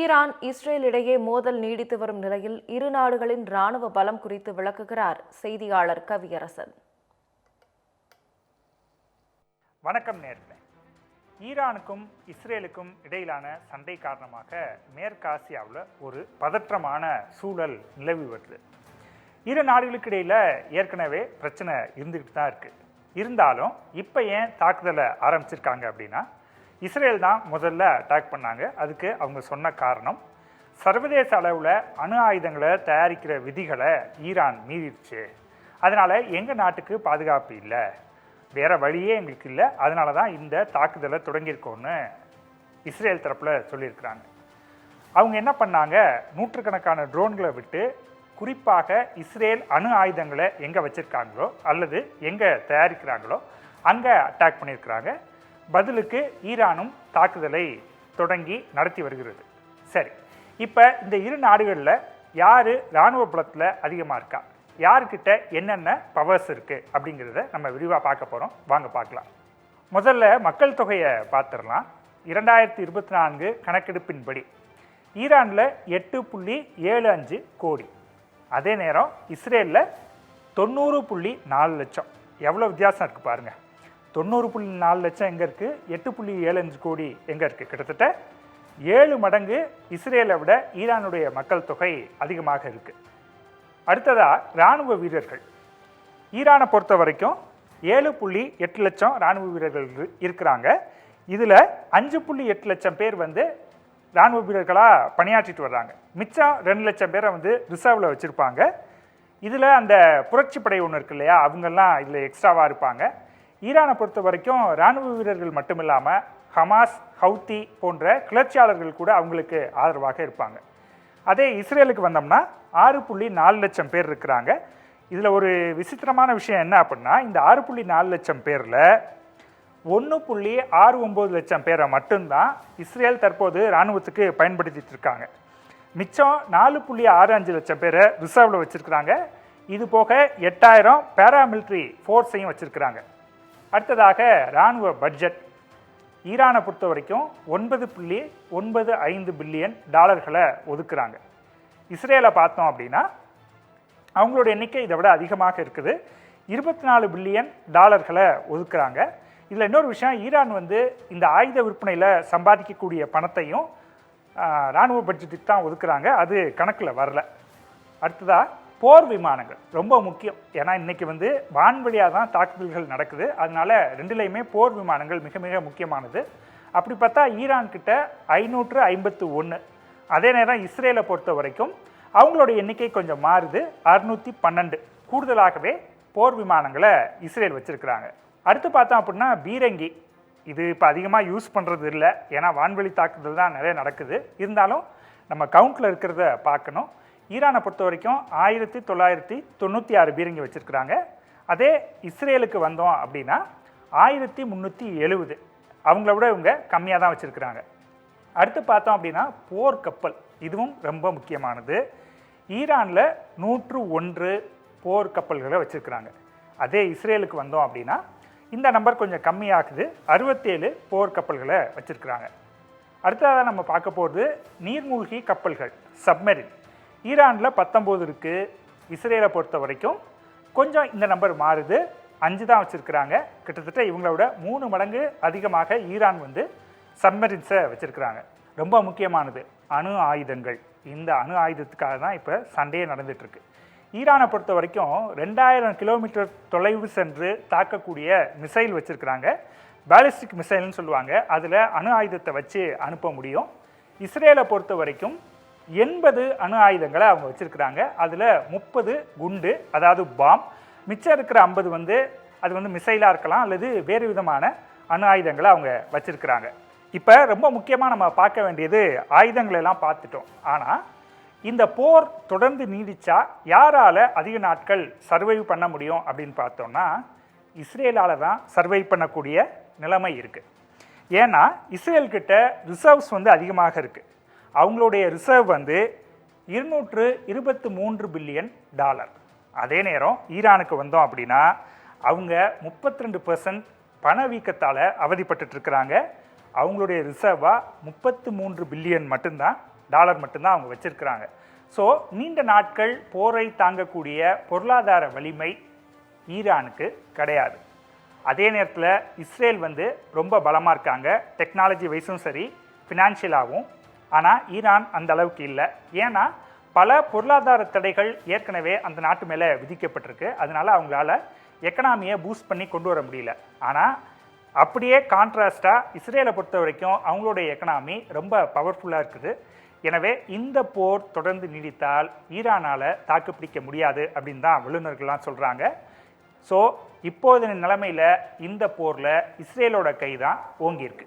Iran Israel இடையே மோதல் நீடித்து வரும் நிலையில் இரு நாடுகளின் ராணுவ பலம் குறித்து விளக்குகிறார் செய்தியாளர் கவியரசன். வணக்கம் நேர்களை. ஈரானுக்கும் இஸ்ரேலுக்கும் இடையிலான சண்டை காரணமாக மேற்காசியாவில் ஒரு பதற்றமான சூழல் நிலவி வருது. இரு நாடுகளுக்கு இடையில் ஏற்கனவே பிரச்சனை இருந்துக்கிட்டு தான் இருக்குது இருந்தாலும் இப்போ ஏன் தாக்குதலை ஆரம்பிச்சிருக்காங்க அப்படின்னா இஸ்ரேல் தான் முதல்ல அட்டாக் பண்ணாங்க. அதுக்கு அவங்க சொன்ன காரணம் சர்வதேச அளவில் அணு ஆயுதங்களை தயாரிக்கிற விதிகளை ஈரான் மீறிடுச்சு. அதனால் எங்கள் நாட்டுக்கு பாதுகாப்பு இல்லை? வேற வழியே எங்களுக்கு இல்லை. அதனால தான் இந்த தாக்குதலை தொடங்கியிருக்கோன்னு இஸ்ரேல் தரப்பில் சொல்லியிருக்கிறாங்க. அவங்க என்ன பண்ணாங்க? நூற்றுக்கணக்கான ட்ரோன்களை விட்டு குறிப்பாக இஸ்ரேல் அணு ஆயுதங்களை எங்கே வச்சுருக்காங்களோ அல்லது எங்கே தயாரிக்கிறாங்களோ அங்கே அட்டாக் பண்ணியிருக்கிறாங்க. பதிலுக்கு ஈரானும் தாக்குதலை தொடங்கி நடத்தி வருகிறது. சரி இப்போ இந்த இரு நாடுகளில் யார் இராணுவ புலத்தில் அதிகமாக இருக்கா? யாருக்கிட்ட என்னென்ன பவர்ஸ் இருக்குது அப்படிங்கிறத நம்ம விரிவாக பார்க்க போகிறோம் வாங்க பார்க்கலாம். முதல்ல மக்கள் தொகையை பார்த்துடலாம். இரண்டாயிரத்தி இருபத்தி நான்கு கணக்கெடுப்பின்படி ஈரானில் எட்டு புள்ளி ஏழு அஞ்சு கோடி. அதே நேரம் இஸ்ரேலில் தொண்ணூறு புள்ளி நாலு லட்சம். எவ்வளோ வித்தியாசம் இருக்குது பாருங்கள் தொண்ணூறு புள்ளி நாலு லட்சம் எங்கே இருக்குது எட்டு புள்ளி ஏழு அஞ்சு கோடி எங்கே இருக்குது கிட்டத்தட்ட ஏழு மடங்கு இஸ்ரேலை விட ஈரானுடைய மக்கள் தொகை அதிகமாக இருக்குது அடுத்ததாக இராணுவ வீரர்கள். ஈரானை பொறுத்த வரைக்கும் ஏழு புள்ளி எட்டு லட்சம் இராணுவ வீரர்கள் இரு- இருக்கிறாங்க. இதில் அஞ்சு புள்ளி எட்டு லட்சம் பேர் வந்து இராணுவ வீரர்களாக பணியாற்றிட்டு வர்றாங்க. மிச்சம் ரெண்டு லட்சம் பேரை வந்து ரிசர்வில் வச்சுருப்பாங்க. இதில் அந்த புரட்சி படை ஒன்று இருக்கு இல்லையா? அவங்கெல்லாம் இதில் எக்ஸ்ட்ராவாக இருப்பாங்க. ஈரானை பொறுத்த வரைக்கும் இராணுவ வீரர்கள் மட்டும் இல்லாமல் ஹமாஸ் ஹவுத்தி போன்ற கிளர்ச்சியாளர்கள் கூட அவங்களுக்கு ஆதரவாக இருப்பாங்க. அதே இஸ்ரேலுக்கு வந்தோம்னா ஆறு புள்ளி நாலு லட்சம் பேர் இருக்கிறாங்க. இதில் ஒரு விசித்திரமான விஷயம் என்ன அப்படின்னா இந்த ஆறு புள்ளி நாலு லட்சம் பேரில் ஒன்று புள்ளி ஆறு ஒம்பது லட்சம் பேரை மட்டும்தான் இஸ்ரேல் தற்போது இராணுவத்துக்கு பயன்படுத்திட்டு இருக்காங்க. மிச்சம் நாலு புள்ளி ஆறு அஞ்சு லட்சம் பேரை ரிசர்வில் வச்சுருக்கிறாங்க. இது போக எட்டாயிரம் பேராமிலிட்ரி ஃபோர்ஸையும் வச்சுருக்கிறாங்க. அடுத்ததாக இராணுவ பட்ஜெட். ஈரானை பொறுத்த வரைக்கும் ஒன்பது புள்ளி ஒன்பது ஐந்து பில்லியன் டாலர்களை ஒதுக்குறாங்க. இஸ்ரேலை பார்த்தோம் அப்படின்னா அவங்களோட எண்ணிக்கை இதை விட அதிகமாக இருக்குது. இருபத்தி நாலு பில்லியன் டாலர்களை ஒதுக்குறாங்க. இதில் இன்னொரு விஷயம் ஈரான் வந்து இந்த ஆயுத விற்பனையில் சம்பாதிக்கக்கூடிய பணத்தையும் இராணுவ பட்ஜெட்டுக்கு தான் ஒதுக்குறாங்க. அது கணக்கில் வரல. அடுத்ததாக போர் விமானங்கள் ரொம்ப முக்கியம். ஏன்னா இன்னைக்கு வந்து வான்வழியாக தான் தாக்குதல்கள் நடக்குது. அதனால ரெண்டுலேயுமே போர் விமானங்கள் மிக மிக முக்கியமானது. அப்படி பார்த்தா ஈரான் கிட்ட ஐநூற்று ஐம்பத்து ஒன்று அதே நேரம் இஸ்ரேலை பொறுத்த வரைக்கும் அவங்களோட எண்ணிக்கை கொஞ்சம் மாறுது. அறுநூற்றி பன்னெண்டு. கூடுதலாகவே போர் விமானங்களை இஸ்ரேல் வச்சுருக்கிறாங்க. அடுத்து பார்த்தோம் அப்படின்னா பீரங்கி. இது இப்போ அதிகமாக யூஸ் பண்ணுறது இல்லை. ஏன்னா வான்வெளி தாக்குதல் தான் நிறைய நடக்குது. இருந்தாலும் நம்ம கவுண்டில் இருக்கிறத பார்க்கணும். ஈரானை பொறுத்த வரைக்கும் ஆயிரத்தி தொள்ளாயிரத்தி தொண்ணூற்றி ஆறு பீரங்கி வச்சுருக்குறாங்க. அதே இஸ்ரேலுக்கு வந்தோம் அப்படின்னா ஆயிரத்தி முந்நூற்றி எழுபது அவங்கள விட இவங்க கம்மியாக தான் வச்சுருக்குறாங்க. அடுத்து பார்த்தோம் அப்படின்னா போர் கப்பல். இதுவும் ரொம்ப முக்கியமானது. ஈரானில் நூற்று ஒன்று போர் கப்பல்களை வச்சுருக்குறாங்க. அதே இஸ்ரேலுக்கு வந்தோம் அப்படின்னா இந்த நம்பர் கொஞ்சம் கம்மியாகுது. அறுபத்தேழு போர் கப்பல்களை வச்சுருக்குறாங்க. அடுத்ததாக நம்ம பார்க்க போகிறது நீர்மூழ்கி கப்பல்கள் சப்மெரின். ஈரானில் பத்தொம்போது இருக்குது இஸ்ரேலை பொறுத்த வரைக்கும். கொஞ்சம் இந்த நம்பர் மாறுது. அஞ்சு தான் வச்சுருக்கிறாங்க. கிட்டத்தட்ட இவங்களோட மூணு மடங்கு அதிகமாக ஈரான் வந்து சப்மரின்ஸை வச்சுருக்கிறாங்க. ரொம்ப முக்கியமானது அணு ஆயுதங்கள். இந்த அணு ஆயுதத்துக்காக தான் இப்போ சண்டையே நடந்துகிட்ருக்கு ஈரானை பொறுத்த வரைக்கும் ரெண்டாயிரம் கிலோமீட்டர் தொலைவு சென்று தாக்கக்கூடிய மிசைல் வச்சுருக்கிறாங்க. பேலிஸ்டிக் மிசைல்னு சொல்லுவாங்க. அதில் அணு ஆயுதத்தை வச்சு அனுப்ப முடியும். இஸ்ரேலை பொறுத்த வரைக்கும் எண்பது அணு ஆயுதங்களை அவங்க வச்சுருக்கிறாங்க. அதில் முப்பது குண்டு அதாவது பாம். மிச்சம் இருக்கிற ஐம்பது வந்து அது வந்து மிசைலாக இருக்கலாம் அல்லது வேறு விதமான அணு ஆயுதங்களை அவங்க வச்சுருக்கிறாங்க. இப்போ ரொம்ப முக்கியமாக நம்ம பார்க்க வேண்டியது ஆயுதங்களை எல்லாம் பார்த்துட்டோம். ஆனால் இந்த போர் தொடர்ந்து நீடித்தா யாரால் அதிக நாட்கள் சர்வைவ் பண்ண முடியும் அப்படின்னு பார்த்தோம்னா இஸ்ரேலால் தான் சர்வைவ் பண்ணக்கூடிய நிலைமை இருக்குது ஏன்னா இஸ்ரேல்கிட்ட ரிசர்வ்ஸ் வந்து அதிகமாக இருக்குது அவங்களுடைய ரிசர்வ் வந்து இருநூற்று இருபத்து மூன்று பில்லியன் டாலர் அதே நேரம் ஈரானுக்கு வந்தோம் அப்படின்னா அவங்க முப்பத்தி ரெண்டு பர்சன்ட் பணவீக்கத்தால் அவதிப்பட்டுருக்கிறாங்க அவங்களுடைய ரிசர்வாக முப்பத்து மூன்று பில்லியன் மட்டும்தான் டாலர் மட்டும்தான் அவங்க வச்சுருக்கிறாங்க. ஸோ நீண்ட நாட்கள் போரை தாங்கக்கூடிய பொருளாதார வலிமை ஈரானுக்கு கிடையாது. அதே நேரத்தில் இஸ்ரேல் வந்து ரொம்ப பலமாக இருக்காங்க. டெக்னாலஜி வைஸும் சரி ஃபினான்ஷியலாகவும் ஆனால் ஈரான் அந்த அளவுக்கு இல்லை. ஏன்னா பல பொருளாதார தடைகள் ஏற்கனவே அந்த நாட்டு மேலே விதிக்கப்பட்டிருக்கு. அதனால் அவங்களால எக்கனாமியை பூஸ்ட் பண்ணி கொண்டு வர முடியல. ஆனால் அப்படியே கான்ட்ராஸ்டாக இஸ்ரேலை பொறுத்த வரைக்கும் அவங்களுடைய எக்கனாமி ரொம்ப பவர்ஃபுல்லாக இருக்குது. எனவே இந்த போர் தொடர்ந்து நீடித்தால் ஈரானால் தாக்குப்பிடிக்க முடியாது அப்படின்னு தான் வல்லுநர்கள்லாம் சொல்கிறாங்க ஸோ இப்போதைய நிலைமையில் இந்த போரில் இஸ்ரேலோட கை தான் ஓங்கியிருக்கு.